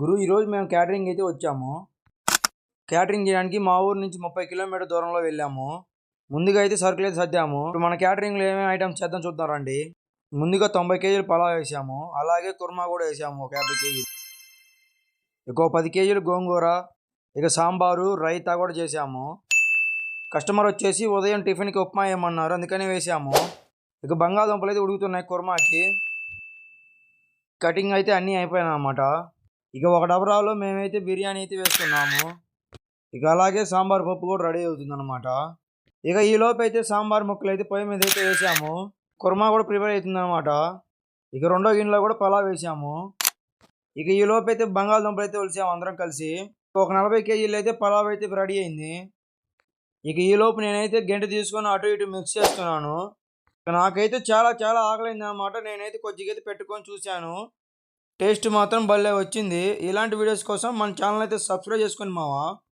గురు ఈరోజు మేము క్యాటరింగ్ అయితే వచ్చాము. క్యాటరింగ్ చేయడానికి మా ఊరు నుంచి ముప్పై కిలోమీటర్ దూరంలో వెళ్ళాము. ముందుగా అయితే సరుకులు అయితే సర్దాము. ఇప్పుడు మన క్యాటరింగ్లో ఏమేమి ఐటమ్స్ చేద్దాం చూద్దాం రండి. ముందుగా తొంభై కేజీలు పలావ్ వేసాము. అలాగే కుర్మా కూడా వేసాము ఒక యాభై కేజీలు. ఇంకో పది కేజీలు గోంగూర ఇక సాంబారు రైతా కూడా చేసాము. కస్టమర్ వచ్చేసి ఉదయం టిఫిన్కి ఉప్మా వేయమన్నారు అందుకనే వేసాము. ఇక బంగాళదుంపలు అయితే ఉడుకుతున్నాయి కుర్మాకి. కటింగ్ అయితే అన్నీ అయిపోయినాయి అన్నమాట. ఇక ఒక డబరాలో మేమైతే బిర్యానీ అయితే వేస్తున్నాము. ఇక అలాగే సాంబార్ పప్పు కూడా రెడీ అవుతుందన్నమాట. ఇక ఈ లోపు అయితే సాంబార్ ముక్కలు అయితే పొయ్యి మీద అయితే వేసాము. కుర్మా కూడా ప్రిపేర్ అవుతుంది అనమాట ఇక రెండో గిన్నెలో కూడా పలావ్ వేసాము. ఇక ఈ లోపు అయితే బంగాళదుంపలు అయితే ఒలిసాము అందరం కలిసి. ఒక నలభై కేజీలు అయితే పలావ్ అయితే రెడీ అయింది. ఇక ఈ లోపు నేనైతే గంట తీసుకొని అటు ఇటు మిక్స్ చేస్తున్నాను. నాకైతే చాలా చాలా ఆకలింది అనమాట నేనైతే కొద్దిగా అయితే పెట్టుకొని చూశాను. టేస్ట్ మాత్రం భలే వచ్చింది. ఇలాంటి వీడియోస్ కోసం మన ఛానల్ అయితే సబ్స్క్రైబ్ చేసుకోండి మావా.